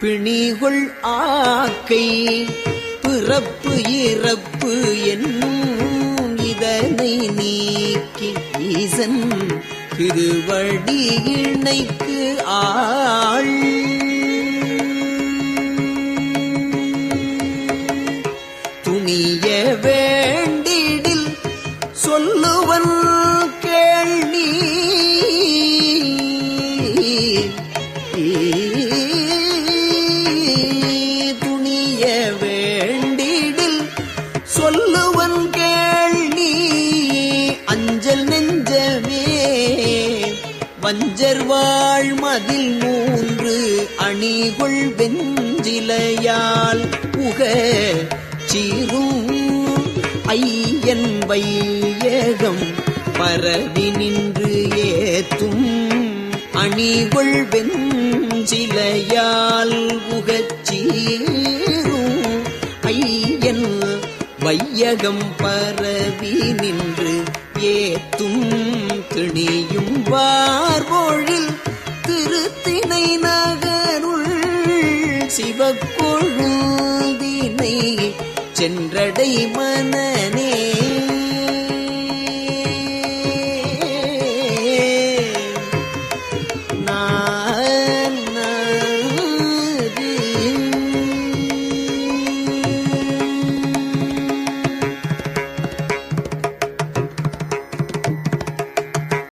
பிணிகுள் ஆக்கை பிறப்பு இறப்பு என்னும் இதனை நீக்கி ஈசன் திருவடி இணைக்கு ஆள். துணிய வேண்டிடில் சொல்லுவன் கேள்வி வஞ்சர் வாழ் மதில் மூன்று அணிகுள் வெஞ்சிலையால் புக சீரும் ஐயன் வையகம் பரவி நின்று ஏத்தும் அணிகுள் வெஞ்சிலையால் புகச்சீரும் வையகம் பரவி நின்று ஏத்தும் திணியும் வார்பொழில் திருத்தினை நகருள் சிவக்கொழுதினை சென்றடை மனநே